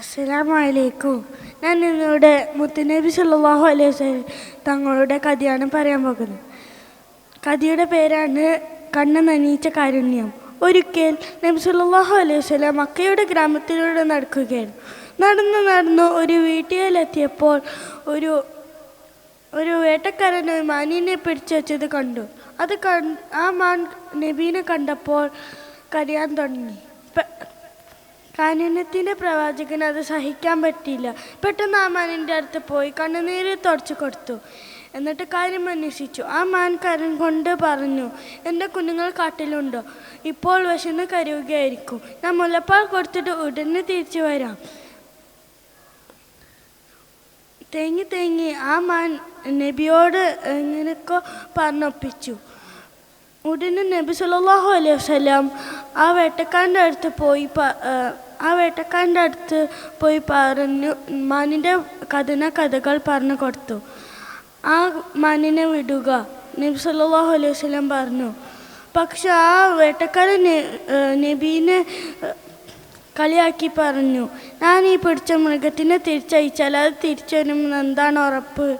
അസ്സലാമലൈക്കും. ഞാൻ നിങ്ങളുടെ മുത്തുനബി സല്ലല്ലാഹു അലൈഹി വസല്ലം തങ്ങളുടെ കഥയാണ് പറയാൻ പോകുന്നത്. കഥയുടെ പേരാണ് കണ്ണ് നനീച്ച കാരുണ്യം. ഒരിക്കൽ നബി സല്ലല്ലാഹു അലൈഹി വസല്ലം മക്കയുടെ ഗ്രാമത്തിലൂടെ നടക്കുകയായിരുന്നു. നടന്നു നടന്നു ഒരു വീട്ടിലെത്തിയപ്പോൾ ഒരു ഒരു വേട്ടക്കാരൻ ഒരു മാനിനെ പിടിച്ചു വെച്ചത് കണ്ടു. അത് ആ മാൻ നബീനെ കണ്ടപ്പോൾ കരയാൻ തുടങ്ങി. കാരുണ്യത്തിന്റെ പ്രവാചകന് അത് സഹിക്കാൻ പറ്റിയില്ല. പെട്ടെന്ന് ആ മാനിന്റെ അടുത്ത് പോയി കണ്ണുനീര് തുടച്ചു കൊടുത്തു. എന്നിട്ട് കാര്യം അന്വേഷിച്ചു. ആ മാൻകാരൻ കൊണ്ട് പറഞ്ഞു എന്റെ കുഞ്ഞുങ്ങൾ കാട്ടിലുണ്ടോ? ഇപ്പോൾ വിശന്ന് കരുവുകയായിരിക്കും ഞാൻ മുലപ്പാൽ കൊടുത്തിട്ട് ഉടനെ തിരിച്ചു വരാം. തേങ്ങി തേങ്ങി ആ മാൻ നബിയോട് എങ്ങനെയൊക്കെ പറഞ്ഞൊപ്പിച്ചു. ഉടനെ നബി സല്ലല്ലാഹു അലൈഹി വസ്ലാം ആ വേട്ടക്കാരന്റെ അടുത്ത് പോയി ആ, വേട്ടക്കാരന്റെ അടുത്ത് പോയി പറഞ്ഞു മാനിന്റെ കഥന കഥകൾ പറഞ്ഞു കൊടുത്തു. ആ മാനിനെ വിടുക. നബി സല്ലല്ലാഹു അലൈഹി വസല്ലം പറഞ്ഞു. പക്ഷെ ആ വേട്ടക്കാരൻ നബീനെ കളിയാക്കി പറഞ്ഞു. ഞാൻ ഈ പിടിച്ച മൃഗത്തിനെ തിരിച്ചയച്ചാൽ അത് തിരിച്ചു എന്താണ് ഉറപ്പ്?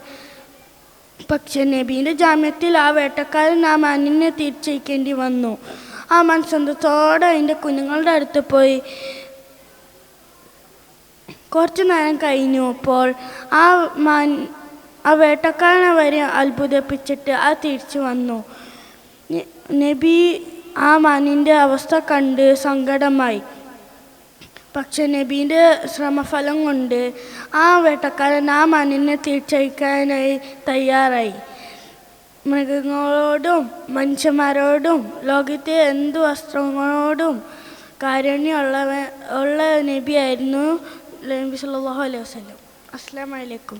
പക്ഷെ നബീന്റെ ജാമ്യത്തിൽ ആ വേട്ടക്കാരൻ ആ മാനിനെ തിരിച്ചയക്കേണ്ടി വന്നു. ആ മനസ്സന്തത്തോടെ അതിന്റെ കുഞ്ഞുങ്ങളുടെ അടുത്ത് പോയി കുറച്ചു നേരം കഴിഞ്ഞപ്പോൾ ആ മാൻ ആ വേട്ടക്കാരനെ വരെ അത്ഭുതപ്പിച്ചിട്ട് ആ തിരിച്ചു വന്നു. നബി ആ മാനിന്റെ അവസ്ഥ കണ്ട് സങ്കടമായി. പക്ഷെ നബീന്റെ ശ്രമഫലം കൊണ്ട് ആ വേട്ടക്കാരൻ ആ മാനിനെ തിരിച്ചയക്കാനായി തയ്യാറായി. മൃഗങ്ങളോടും മനുഷ്യന്മാരോടും ലോകത്തെ എന്ത് വസ്ത്രങ്ങളോടും കാരുണ്യമുള്ളവ ഉള്ള നബിയായിരുന്നു നബി സല്ലാഹു അലൈഹി വസല്ലം അസ്സലാമു അലൈക്കും